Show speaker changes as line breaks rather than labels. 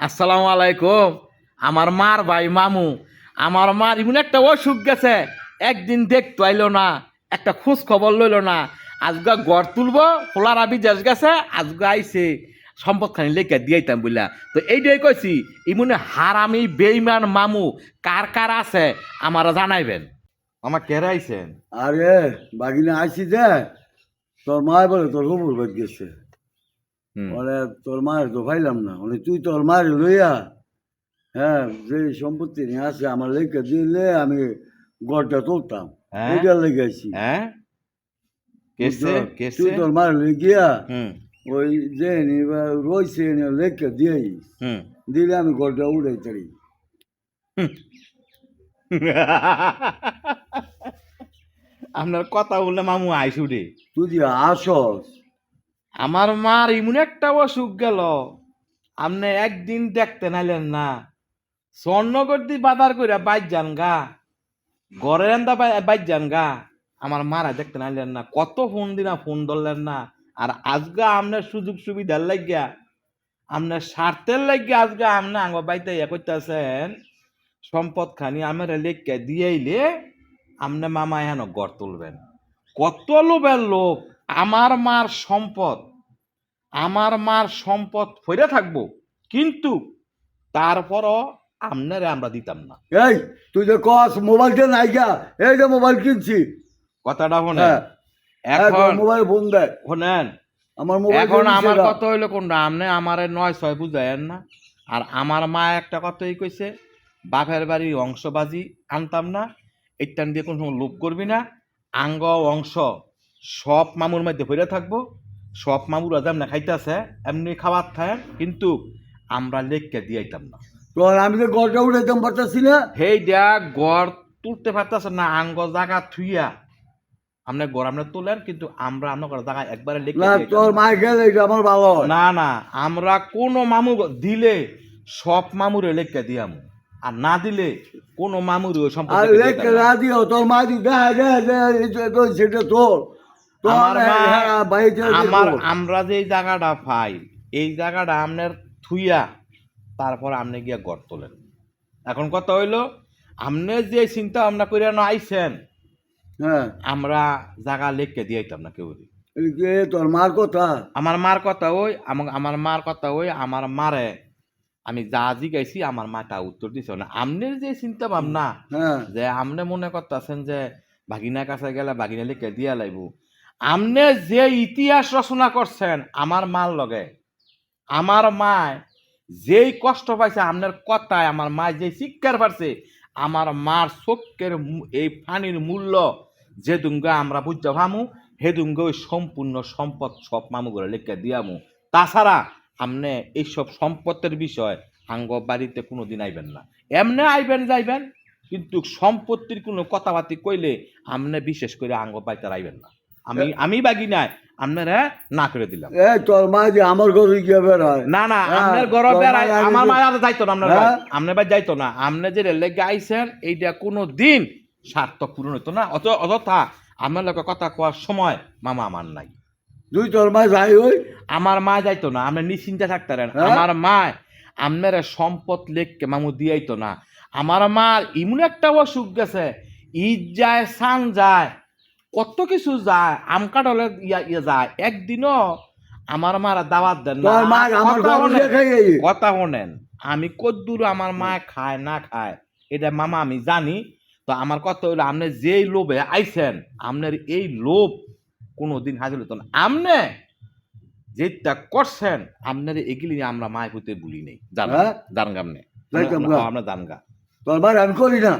আসসালামু আলাইকুম। আমার মার ভাই মামু আমার মার এমন একটা অসুখ গেছে একদিন দেখতে আইলো না একটা খোঁজ খবর লইলো না। আজগা গড় তুলবো ফোলার আবি দেশ গেছে আজগা আইছে সম্পদ খানি লেখা দিয়াইতাম বুঝলা তো এইটাই কইছি ইমনে হারামি বেইমান মামু কার কার আছে আমারা জানাইবেন। আমার কেরা আইছেন?
আরে বাগিনা আইসি যে তোর মায় বলে তোর হুবুর বাদ গেছে। বলে তোর মায়ের তো পাইলাম না। মানে তুই তোর মায়ের লইয়া হ্যাঁ যে সম্পত্তি নিয়ে আমার লেখা দিলে আমি গড়টা তুলতাম।
হ্যাঁ?
এটা
হ্যাঁ?
তুই তোর মায়ের লেগিয়া
হুম।
ওই যে রয়েছে লেখা দিয়েই দিলে আমি গড়টা উড়াই তারি।
আপনার কথা বললে মামু আইসুডে
তুই আসস
আমার মার ইমন একটা অসুখ গেল। আপনি একদিন দেখতে নাইলেন না। স্বর্ণগর্দি বাজার কইরা বাইর যান গা। ঘরের এন্দা বাইর যান গা। আমার মারা দেখতে নাইলেন না। কত ফোন দিনা ফোন ধরলেন না। আর আজগা আপনার সুযোগ সুবিধার লাগিয়া আপনার স্বার্থের লাগিয়া আজগা আপনি আঙ্গ বাইতে ইয়ে করতেছেন সম্পদ খানি আমার লেখকে দিয়েইলে আপনি মামা এহেন গড় তুলবেন। কত লোভের লোক আমার মার সম্পদ আমার মার সম্পদ ফিরে থাকব কিন্তু তারপরও আপনারে আমরা দিতাম না।
এই তুই যে কস মোবাইলটা নাই গা এই যে মোবাইল কিনছি।
কথাটা শোনেন।
হ্যাঁ
এখন
মোবাইল ফোন দেয়
শোনেন
আমার মোবাইল
এখন আমার কথা হইল কোনটা আপনি আমার নয় ছয় বুঝায়েন না। আর আমার মা একটা কথাই কইছে বাপের বাড়ির অংশবাজি আনতাম না এইটান দিয়ে কোনো সময় লোভ করবি না আঙ্গ অংশ। সব মামুর মধ্যে ভরে থাকব সব মামুরা যেমন খাইতেছে এমনি খাবার খায় কিন্তু আমরা লেখকে দিয়াইতাম না।
তোর আমি তো গড়টা উঠাইতাম পারতাছি না।
হেই দেয়া গড় তুলতে পারতেছে না আঙ্গ জায়গা থুইয়া। আপনি গড় আপনি তোলেন কিন্তু আমরা আপনার জায়গা একবারে লিখে
না তোর মায় গেলে এটা আমার ভালো
না না আমরা কোনো মামু দিলে সব মামুরে লেখা দিয়ামু আর না দিলে কোনো মামুরে সম্পর্কে
না। দিও তোর মা দেয় এটা তো সেটা তোর।
আমার
হ্যাঁ,
আমার আমরা যে জায়গাটা পাই এই জায়গাটা আপনার থুইয়া তারপর আপনি গিয়া গড় তোলেন। এখন কথা হইল আপনি যে চিন্তা ভাবনা করে না আইছেন
হ্যাঁ।
আমরা জায়গা লেখকে দিয়াইতাম না কেউ
তোর মার কথা?
আমার মার কথা ওই আমার মার কথা ওই আমার মারে আমি যা জিগাইছি আমার মা তা উত্তর দিছে। না আমনের যে চিন্তা ভাবনা
হ্যাঁ।
যে আমনে মনে করতেছেন যে ভাগিনার কাছে গেলে ভাগিনা লিখে দিয়া লাইব। আমনে যে ইতিহাস রচনা করছেন, আমার মার লগে। আমার মায় যেই কষ্ট পাইছে, আমনের কথায় আমার মা যে শিক্ষার পারছে আমার মার চোখের এই পানির মূল্য যে দুঙ্গা আমরা বুঝতে ভামু হে দুঙ্গা ওই সম্পূর্ণ সম্পদ সব মামু করে লিখে দিয়ামু। তাছাড়া আপনি এইসব সম্পত্তির বিষয় আঙ্গ বাড়িতে কোনোদিন আইবেন না। এমনে আইবেন যাইবেন, কিন্তু সম্পত্তির কোনো কথাবার্তি কইলে আমনে বিশেষ করে আঙ্গ বাড়িতে আইবেন না। আমি আমি বাগি নাই আপনারা না করে দিলাম।
এই তোর মা যে আমার ঘরে গিয়ে বেড়ায়।
না না
হ্যাঁ,
আপনার
তোর
বেড়াই আমার মায়ের আর যাইতো না আপনার
হ্যাঁ?
ভাই। আপনার ভাই যাইতো না। আপনি যে লেগে আইছেন এইটা কোনো দিন সার্থক পূরণ হতো না। অত অযথা আপনার লোকে কথা কোয়ার সময় মামা আমার নাই।
তুই তোর মা যাই ওই।
আমার মা যাইতো না আপনি নিশ্চিন্তে থাকতেন
হ্যাঁ?
আমার মা আপনার সম্পদ লেখকে মামু দিয়াইতো না। আমার মা ইমন একটা অসুখ গেছে ঈদ যায় সান যায় কত কিছু যায় আম কাটলে ইয়া ইয়া যায়। একদিনও আমার মারা দাওয়াত দেন কথা শোনেন, আমি কদ্দূর আমার মা খায় না খায় এটা মামা আমি জানি। তো আমার কথা হইল আপনি যেই লোভে আইছেন আপনার এই লোভ কোনোদিন হাজির হতো না। আপনি যেটা করছেন আপনার এগুলি আমরা মায়ের হইতে ভুলি নেই। জান? জানগা আপনি আমরা জানগা।
তোর আমি করি না।